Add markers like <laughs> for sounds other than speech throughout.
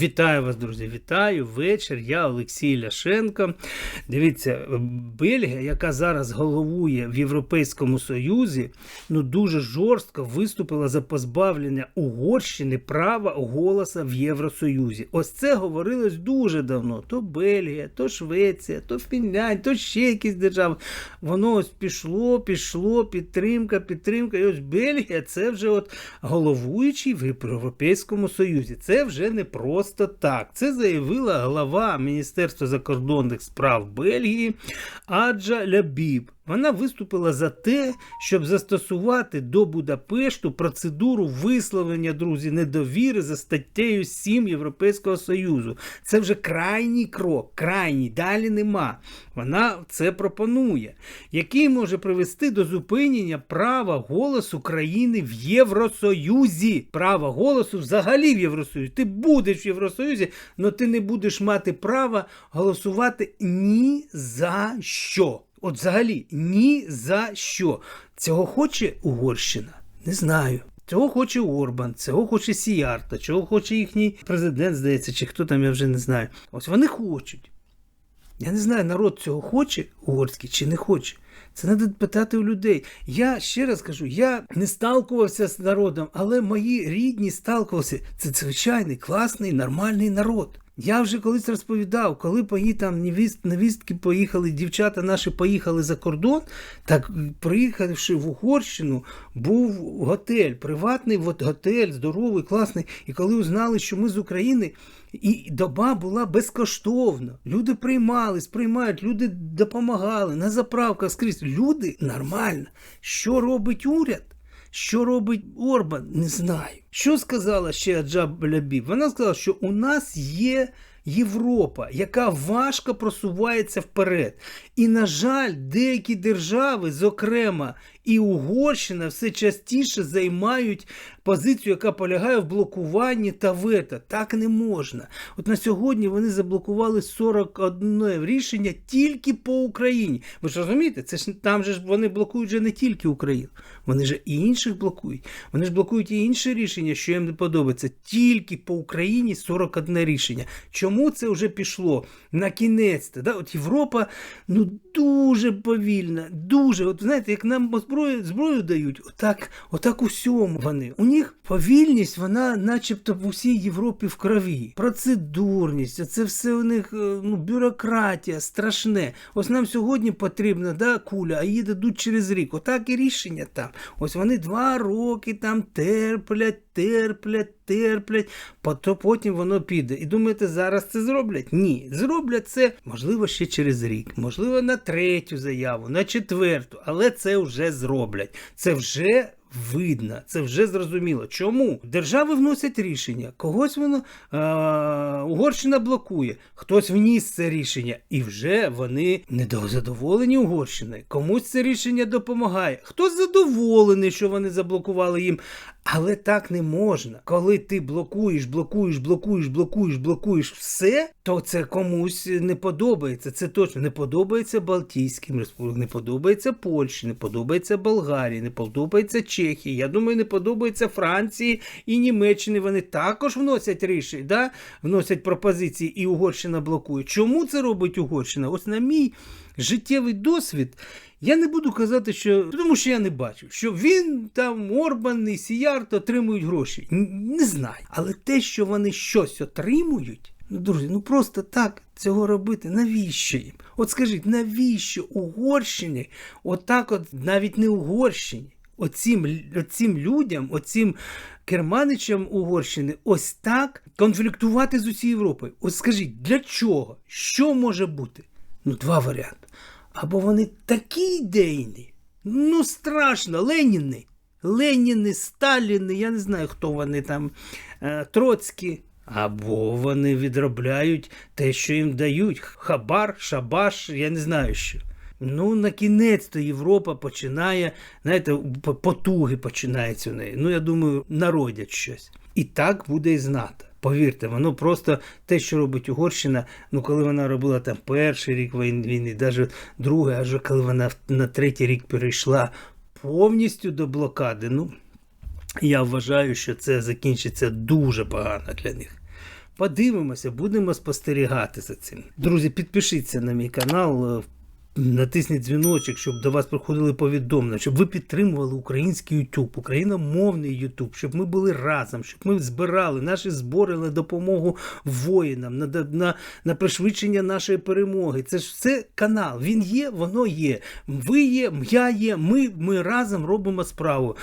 Вітаю вас, друзі! Вітаю вечір. Я Олексій Ляшенко. Дивіться, Бельгія, яка зараз головує в Європейському Союзі, ну дуже жорстко виступила за позбавлення Угорщини права голоса в Євросоюзі. Ось це говорилось дуже давно. То Бельгія, то Швеція, то Фінляндія, то ще якісь держави. Воно ось пішло, пішло, підтримка, підтримка. І ось Бельгія це вже от головуючий в Європейському Союзі. Це вже не просто так. Це заявила глава Міністерства закордонних справ Бельгії Аджа Лябіб. Вона виступила за те, щоб застосувати до Будапешту процедуру висловлення, друзі, недовіри за статтею 7 Європейського Союзу. Це вже крайній крок, крайній, далі нема. Вона це пропонує, який може привести до зупинення права голосу країни в Євросоюзі. Права голосу взагалі в Євросоюзі. Ти будеш в Євросоюзі, але ти не будеш мати права голосувати ні за що. От взагалі ні за що. Цього хоче Угорщина? Не знаю. Цього хоче Орбан, цього хоче Сіярта, цього хоче їхній президент, здається, чи хто там, я вже не знаю. Ось вони хочуть. Я не знаю, народ цього хоче угорський чи не хоче. Це треба питати у людей. Я ще раз кажу, я не сталкувався з народом, але мої рідні сталкувалися. Це звичайний, класний, нормальний народ. Я вже колись розповідав, коли пої там невіст, невістки поїхали, дівчата наші поїхали за кордон, так приїхавши в Угорщину, був готель, приватний от готель, здоровий, класний. І коли узнали, що ми з України, і доба була безкоштовна. Люди приймали, сприймають, люди допомагали на заправках скрізь. Люди нормально. Що робить уряд? Що робить Орбан? Не знаю. Що сказала ще Аджаб Лябіб? Вона сказала, що у нас є Європа, яка важко просувається вперед. І, на жаль, деякі держави, зокрема і Угорщина, все частіше займають позицію, яка полягає в блокуванні та вето. Так не можна. От на сьогодні вони заблокували 41 рішення тільки по Україні. Ви ж розумієте, це ж там же ж вони блокують вже не тільки Україну, вони ж і інших блокують. Вони ж блокують і інші рішення, що їм не подобається. Тільки по Україні 41 рішення. Чому це вже пішло? На кінець. Да? От Європа ну дуже повільна, дуже. От знаєте, як нам зброю зброю дають, отак, отак усьому вони. У них повільність, вона, начебто, в усій Європі в крові. Процедурність, це все у них е, ну, бюрократія, страшне. Ось нам сьогодні потрібна да, куля, а її дадуть через рік. Отак і рішення там. Ось вони два роки там терплять, терплять, терплять, то потім воно піде. І думаєте, зараз це зроблять? Ні. Зроблять це, можливо, ще через рік, можливо, на третю заяву, на четверту, але це вже зроблять. Це вже. Видно, це вже зрозуміло. Чому? Держави вносять рішення, когось воно а, Угорщина блокує, хтось вніс це рішення, і вже вони недозадоволені Угорщиною. Комусь це рішення допомагає. Хтось задоволений, що вони заблокували їм. Але так не можна. Коли ти блокуєш, блокуєш, блокуєш, блокуєш, блокуєш все, то це комусь не подобається. Це точно не подобається Балтійським республікам, не подобається Польщі, не подобається Болгарії, не подобається Чехії. Я думаю, не подобається Франції і Німеччини. Вони також вносять рішення, да? вносять пропозиції, і Угорщина блокує. Чому це робить Угорщина? Ось на мій життєвий досвід. Я не буду казати, що тому що я не бачу, що він там Орбан і Сіярт отримують гроші. Не знаю. Але те, що вони щось отримують, ну друзі, ну просто так цього робити. Навіщо їм? От скажіть, навіщо Угорщині, отак, от навіть не Угорщині, оцім, оцім людям, оцім керманичам Угорщини, ось так конфліктувати з усією Європою? От скажіть, для чого? Що може бути? Ну, два варіанти. Або вони такі ідейні, ну страшно, Леніни. Леніни, Сталіни, я не знаю, хто вони там, е, Троцькі. Або вони відробляють те, що їм дають. Хабар, шабаш, я не знаю що. Ну, на кінець то Європа починає, знаєте, потуги починаються у неї. Ну, я думаю, народять щось. І так буде і знати. Повірте, воно просто те, що робить Угорщина, ну коли вона робила там перший рік війни, навіть другий, аж коли вона на третій рік перейшла повністю до блокади, ну я вважаю, що це закінчиться дуже погано для них. Подивимося, будемо спостерігати за цим. Друзі, підпишіться на мій канал. Натисніть дзвіночок, щоб до вас приходили повідомлення, щоб ви підтримували український YouTube, україномовний YouTube, щоб ми були разом, щоб ми збирали наші збори на допомогу воїнам, на, на, на пришвидшення нашої перемоги. Це ж все канал. Він є, воно є. Ви є, я є. Ми, ми разом робимо справу.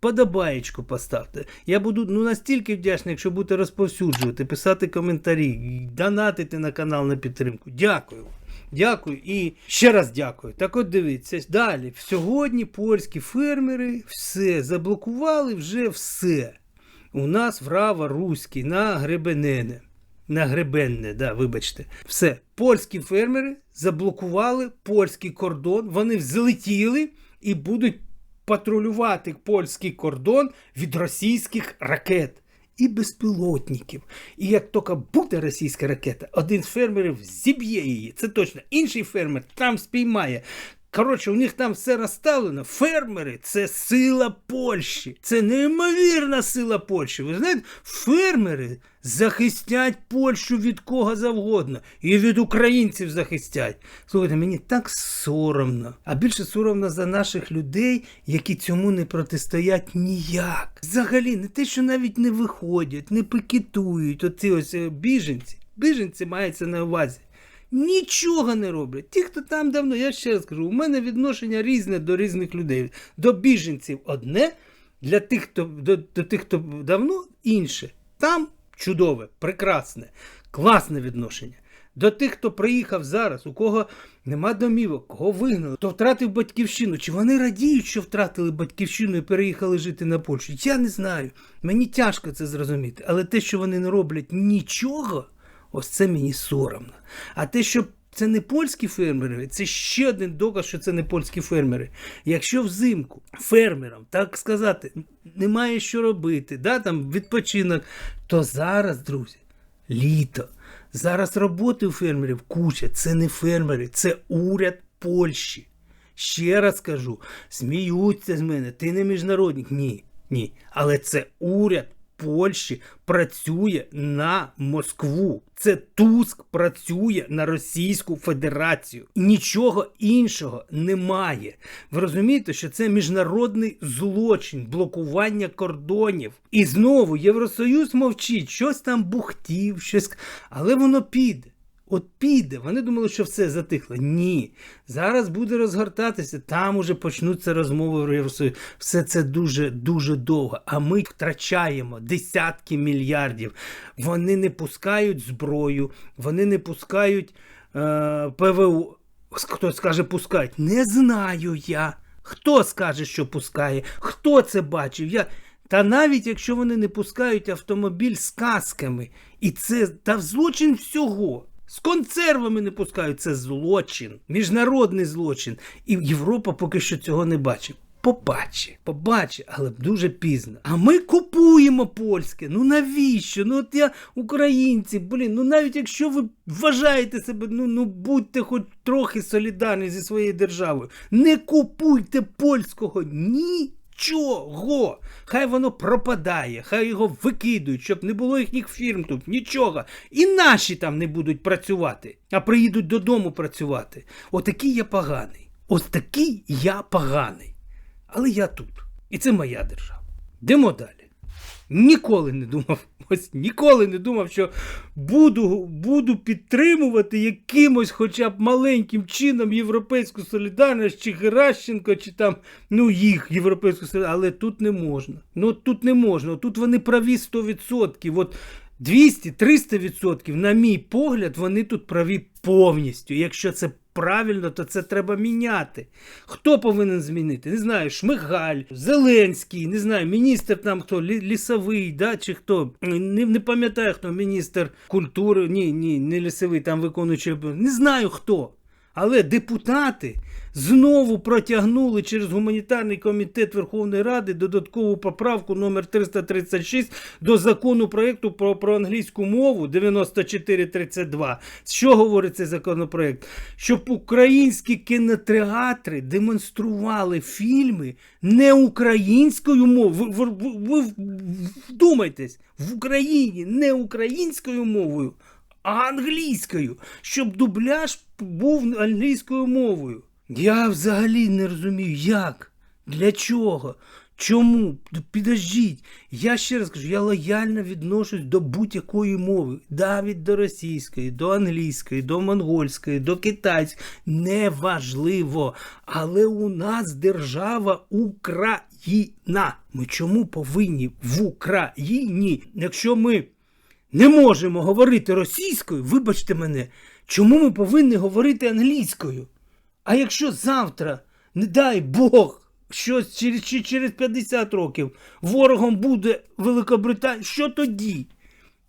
Подобаєчку поставте. Я буду ну настільки вдячний, якщо будете розповсюджувати, писати коментарі, донатити на канал на підтримку. Дякую. Дякую і ще раз дякую. Так от дивіться, далі. Сьогодні польські фермери все заблокували вже все. У нас врава руський на гребенене. На гребенне, да, вибачте. Все. Польські фермери заблокували польський кордон, вони взлетіли і будуть патрулювати польський кордон від російських ракет і безпілотників. І як тільки буде російська ракета, один з фермерів зіб'є її. Це точно. Інший фермер там спіймає. Коротше, у них там все розставлено. Фермери це сила Польщі. Це неймовірна сила Польщі. Ви знаєте, фермери захистять Польщу від кого завгодно. І від українців захистять. Слухайте, мені так соромно. А більше соромно за наших людей, які цьому не протистоять ніяк. Взагалі, не те, що навіть не виходять, не пикетують. Оці ось е, біженці. Біженці мається на увазі. Нічого не роблять. Ті, хто там давно, я ще раз кажу, у мене відношення різне до різних людей. До біженців одне, для тих, хто до, до тих, хто давно, інше. Там чудове, прекрасне, класне відношення. До тих, хто приїхав зараз, у кого нема домівок, кого вигнали, хто втратив батьківщину. Чи вони радіють, що втратили батьківщину і переїхали жити на Польщу? Я не знаю. Мені тяжко це зрозуміти. Але те, що вони не роблять нічого. Ось це мені соромно. А те, що це не польські фермери, це ще один доказ, що це не польські фермери. Якщо взимку фермерам, так сказати, немає що робити, да, там відпочинок, то зараз, друзі, літо. Зараз роботи у фермерів куча. Це не фермери, це уряд Польщі. Ще раз кажу, сміються з мене, ти не міжнародник. Ні, ні. Але це уряд Польщі працює на Москву. Це Туск працює на Російську Федерацію. Нічого іншого немає. Ви розумієте, що це міжнародний злочин, блокування кордонів. І знову Євросоюз мовчить, щось там бухтів, щось. Але воно піде. От піде. Вони думали, що все затихло. Ні. Зараз буде розгортатися, там уже почнуться розмови в Євросоюзі. Все це дуже дуже довго. А ми втрачаємо десятки мільярдів. Вони не пускають зброю, вони не пускають е, ПВО. Хто скаже пускають? Не знаю я. Хто скаже, що пускає? Хто це бачив? Я. Та навіть якщо вони не пускають автомобіль з касками, і це та злочин всього. З консервами не пускають це злочин, міжнародний злочин. І Європа поки що цього не бачить. Побачить, побачить, але дуже пізно. А ми купуємо польське. Ну навіщо? Ну от я українці, блін, ну навіть якщо ви вважаєте себе, ну ну будьте хоч трохи солідарні зі своєю державою. Не купуйте польського ні. Чого? Хай воно пропадає, хай його викидують, щоб не було їхніх фірм тут, нічого. І наші там не будуть працювати, а приїдуть додому працювати. Отакий я поганий. Ось такий я поганий. Але я тут. І це моя держава. Йдемо далі. Ніколи не думав, <laughs> ось ніколи не думав, що буду, буду підтримувати якимось хоча б маленьким чином європейську солідарність, чи Геращенко, чи там, ну, їх європейську солідарність, але тут не можна. Ну тут не можна. Тут вони праві 100%. От 200-300%, на мій погляд, вони тут праві повністю. Якщо це правильно, то це треба міняти. Хто повинен змінити? Не знаю, Шмигаль, Зеленський, не знаю, міністр там хто, лісовий, да, чи хто. Не, не пам'ятаю, хто міністр культури. Ні, ні, не лісовий, там виконуючий. Не знаю хто. Але депутати знову протягнули через гуманітарний комітет Верховної Ради додаткову поправку номер 336 до закону проєкту про, про англійську мову 9432. Що говорить цей законопроект? Щоб українські кінотеатри демонстрували фільми не українською мовою. Ви, ви, ви, ви вдумайтесь, в Україні не українською мовою, а англійською, щоб дубляж був англійською мовою. Я взагалі не розумію, як, для чого, чому. Підождіть. Я ще раз кажу, я лояльно відношусь до будь-якої мови, навіть до російської, до англійської, до монгольської, до китайської. Неважливо. Але у нас держава Україна. Ми чому повинні в Україні, якщо ми не можемо говорити російською, вибачте мене, чому ми повинні говорити англійською? А якщо завтра, не дай Бог, щось через, через 50 років ворогом буде Великобританія, що тоді?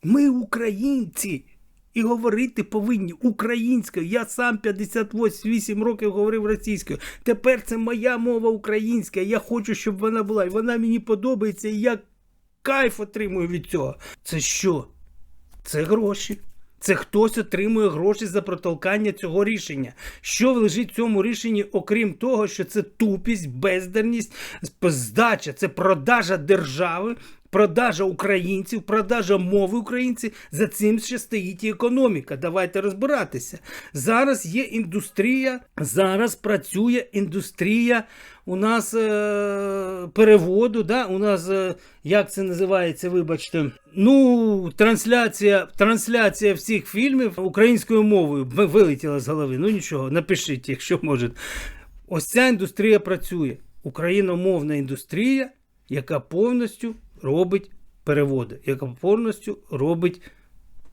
Ми українці. І говорити повинні українською. Я сам 58 років говорив російською. Тепер це моя мова українська. Я хочу, щоб вона була. І вона мені подобається, і я кайф отримую від цього. Це що? Це гроші. Це хтось отримує гроші за протолкання цього рішення. Що лежить в цьому рішенні, окрім того, що це тупість, бездарність, здача, це продажа держави, продажа українців, продажа мови українців. За цим ще стоїть і економіка. Давайте розбиратися. Зараз є індустрія, зараз працює індустрія. У нас е, переводу, да? у нас, е, як це називається, вибачте, ну, трансляція трансляція всіх фільмів українською мовою вилетіла з голови. Ну нічого, напишіть, якщо можете. Ось ця індустрія працює. Україномовна індустрія, яка повністю робить переводи, яка повністю робить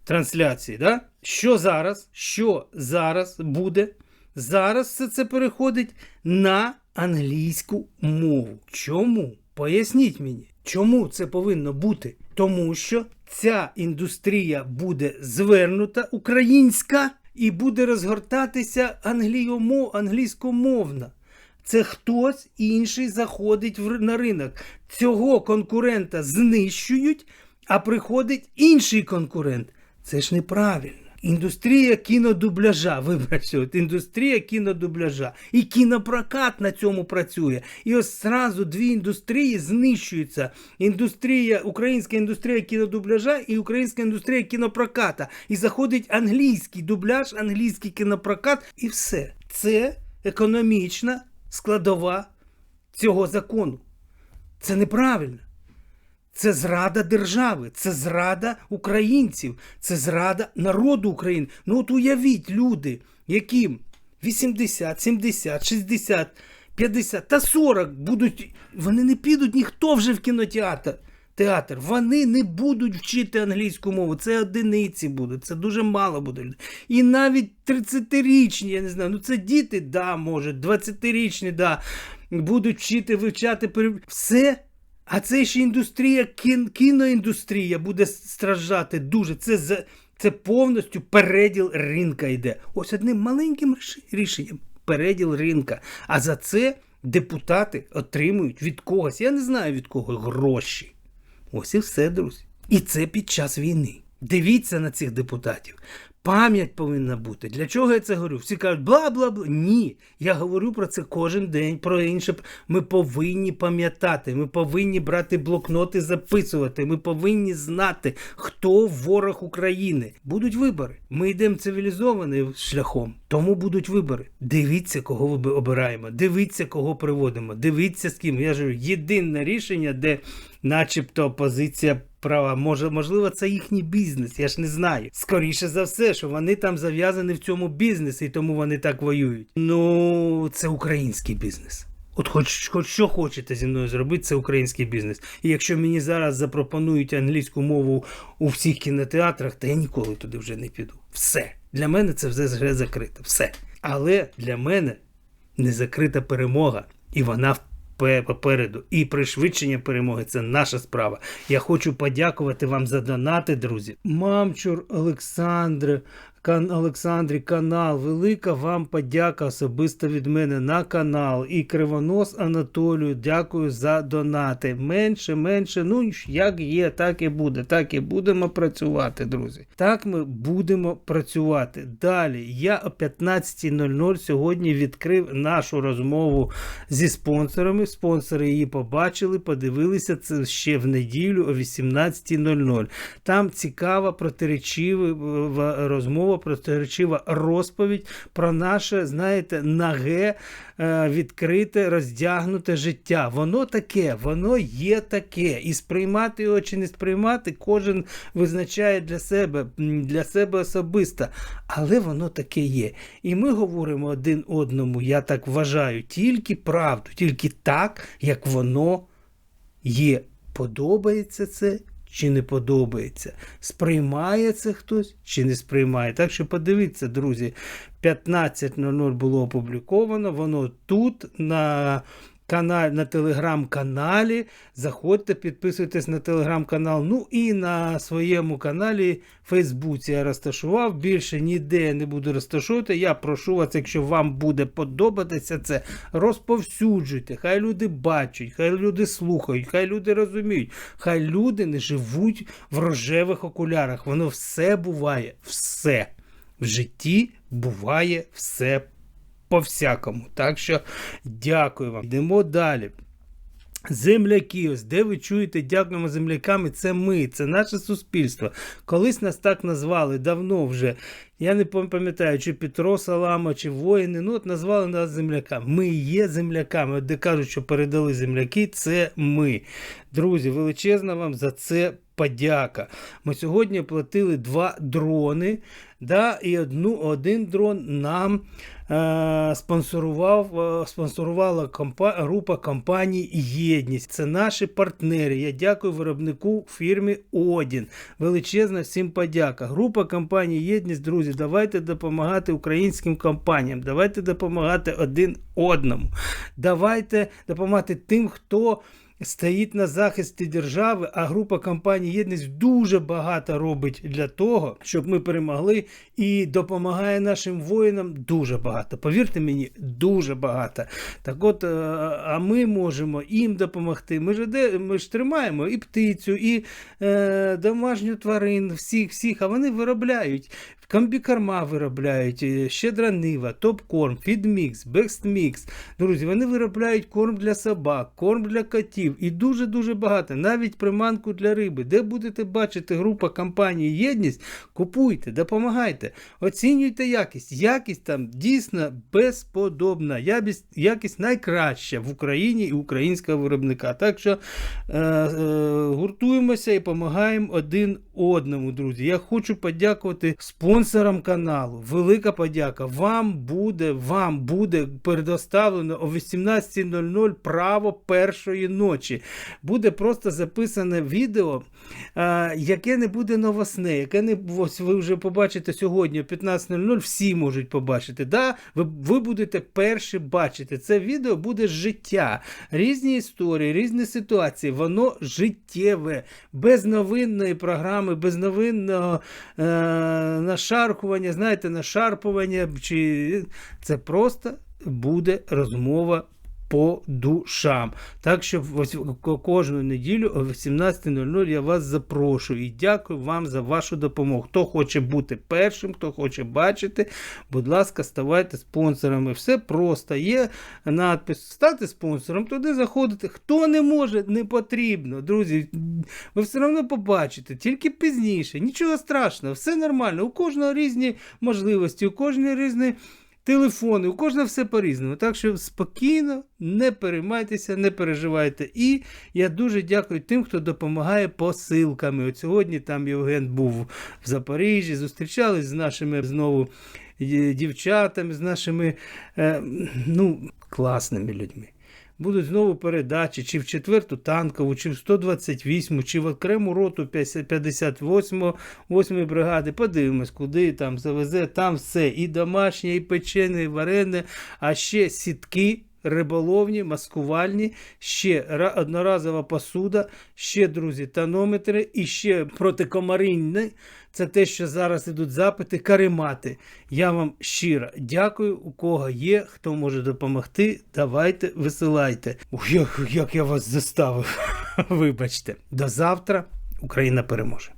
трансляції. Да? Що зараз? Що зараз буде? Зараз все це переходить на англійську мову. Чому? Поясніть мені, чому це повинно бути? Тому що ця індустрія буде звернута українська і буде розгортатися англійомо, англійськомовна. Це хтось інший заходить в, на ринок. Цього конкурента знищують, а приходить інший конкурент. Це ж неправильно. Індустрія кінодубляжа, <laughs> вибачте, от індустрія кінодубляжа. І кінопрокат на цьому працює. І ось зразу дві індустрії знищуються. Індустрія, Українська індустрія кінодубляжа і українська індустрія кінопроката. І заходить англійський дубляж, англійський кінопрокат, і все. Це економічна складова цього закону. Це неправильно. Це зрада держави, це зрада українців, це зрада народу України. Ну от уявіть, люди, яким 80, 70, 60, 50 та 40 будуть, вони не підуть ніхто вже в кінотеатр. Театр, вони не будуть вчити англійську мову. Це одиниці будуть, це дуже мало буде. І навіть 30-річні, я не знаю, ну це діти, да, може, 20-річні, да, будуть вчити, вивчати все. А це ще індустрія, кін, кіноіндустрія буде страждати дуже. Це це повністю переділ ринка йде. Ось одним маленьким рішенням переділ ринка. А за це депутати отримують від когось, я не знаю від кого, гроші. Ось і все, друзі. І це під час війни. Дивіться на цих депутатів. Пам'ять повинна бути. Для чого я це говорю? Всі кажуть, бла бла бла. Ні. Я говорю про це кожен день, про інше. Ми повинні пам'ятати, ми повинні брати блокноти, записувати. Ми повинні знати, хто ворог України. Будуть вибори. Ми йдемо цивілізованим шляхом, тому будуть вибори. Дивіться, кого ви обираємо. Дивіться, кого приводимо. Дивіться з ким. Я ж єдине рішення, де, начебто, опозиція права. Може, можливо, це їхній бізнес, я ж не знаю. Скоріше за все, що вони там зав'язані в цьому бізнесі, і тому вони так воюють. Ну, це український бізнес. От хоч, хоч що хочете зі мною зробити, це український бізнес. І якщо мені зараз запропонують англійську мову у всіх кінотеатрах, то я ніколи туди вже не піду. Все. Для мене це вже закрито. Все. Але для мене не закрита перемога. І вона попереду. І пришвидшення перемоги це наша справа. Я хочу подякувати вам за донати, друзі. Мамчур Олександр, Олександрі канал. Велика вам подяка особисто від мене на канал. І Кривонос Анатолію, дякую за донати. Менше, менше. Ну як є, так і буде. Так і будемо працювати, друзі. Так ми будемо працювати. Далі я о 15.00 сьогодні відкрив нашу розмову зі спонсорами. Спонсори її побачили, подивилися це ще в неділю о 18.00. Там цікава протиречива розмова, протиречива розповідь про наше, знаєте, наге, е, відкрите, роздягнуте життя. Воно таке, воно є таке. І сприймати його чи не сприймати, кожен визначає для себе, для себе особисто. Але воно таке є. І ми говоримо один одному, я так вважаю, тільки правду, тільки так, як воно є. Подобається це чи не подобається? Сприймає це хтось чи не сприймає? Так що подивіться, друзі, 15.00 було опубліковано, воно тут на. Канал на телеграм-каналі. Заходьте, підписуйтесь на телеграм-канал. Ну і на своєму каналі Фейсбуці я розташував. Більше ніде не буду розташувати. Я прошу вас, якщо вам буде подобатися це, розповсюджуйте. Хай люди бачать, хай люди слухають, хай люди розуміють, хай люди не живуть в рожевих окулярах. Воно все буває, все. В житті буває все по-всякому. Так що дякую вам. Йдемо далі. Земляки, ось де ви чуєте, дякуємо землякам, і це ми, це наше суспільство. Колись нас так назвали давно вже. Я не пам'ятаю, чи Петро Салама, чи воїни. Ну, от назвали нас земляками. Ми є земляками. От де кажуть, що передали земляки, це ми. Друзі, величезна вам за це подяка. Ми сьогодні платили два дрони, да, і одну, один дрон нам е, спонсорував, е, спонсорувала компа, група компаній Єдність. Це наші партнери. Я дякую виробнику фірмі Одін. Величезна всім подяка. Група компаній Єдність, друзі, давайте допомагати українським компаніям, давайте допомагати один одному. Давайте допомагати тим, хто стоїть на захисті держави, а група компаній Єдність дуже багато робить для того, щоб ми перемогли і допомагає нашим воїнам дуже багато. Повірте мені, дуже багато. Так от, е, а ми можемо їм допомогти. Ми ж де ми ж тримаємо і птицю, і е, домашню тварин, всіх, всіх, а вони виробляють. Комбікорма виробляють, е, щедра нива, топ-корм, фідмікс, бекстмікс. Друзі, вони виробляють корм для собак, корм для котів і дуже-дуже багато. Навіть приманку для риби. Де будете бачити група компанії Єдність, купуйте, допомагайте, оцінюйте якість. Якість там дійсно безподобна. Якість, найкраща в Україні і українського виробника. Так що е, е, гуртуємося і допомагаємо один одному, друзі. Я хочу подякувати спонсорам каналу. Велика подяка. Вам буде, вам буде предоставлено о 18.00 право першої ночі. Буде просто записане відео, е, яке не буде новосне, яке не ось ви вже побачите сьогодні о 15.00. Всі можуть побачити. Да? Ви, ви будете перші бачити. Це відео буде життя. Різні історії, різні ситуації. Воно життєве, без новинної програми, без новинного е, нашаркування, знаєте, нашарпування. Чи... Це просто буде розмова по душам. Так що кожну неділю о 18.00 я вас запрошую і дякую вам за вашу допомогу. Хто хоче бути першим, хто хоче бачити, будь ласка, ставайте спонсорами. Все просто є надпис стати спонсором, туди заходите. Хто не може, не потрібно. Друзі, ви все одно побачите, тільки пізніше. Нічого страшного, все нормально. У кожного різні можливості, у кожного різні телефони, у кожного все по-різному. Так що спокійно, не переймайтеся, не переживайте. І я дуже дякую тим, хто допомагає посилками. От сьогодні там Євген був в Запоріжжі, зустрічались з нашими знову е, дівчатами, з нашими е, ну, класними людьми. Будуть знову передачі, чи в 4-ту танкову, чи в 128, чи в окрему роту 58 8 бригади. Подивимось, куди там завезе, там все. І домашнє, і печене, і варене, а ще сітки риболовні, маскувальні, ще одноразова посуда, ще, друзі, тонометри і ще протикомаринні. Це те, що зараз ідуть запити, каремати. Я вам щиро дякую. У кого є, хто може допомогти, давайте, висилайте. Ух, як, як я вас заставив. <laughs> Вибачте. До завтра. Україна переможе.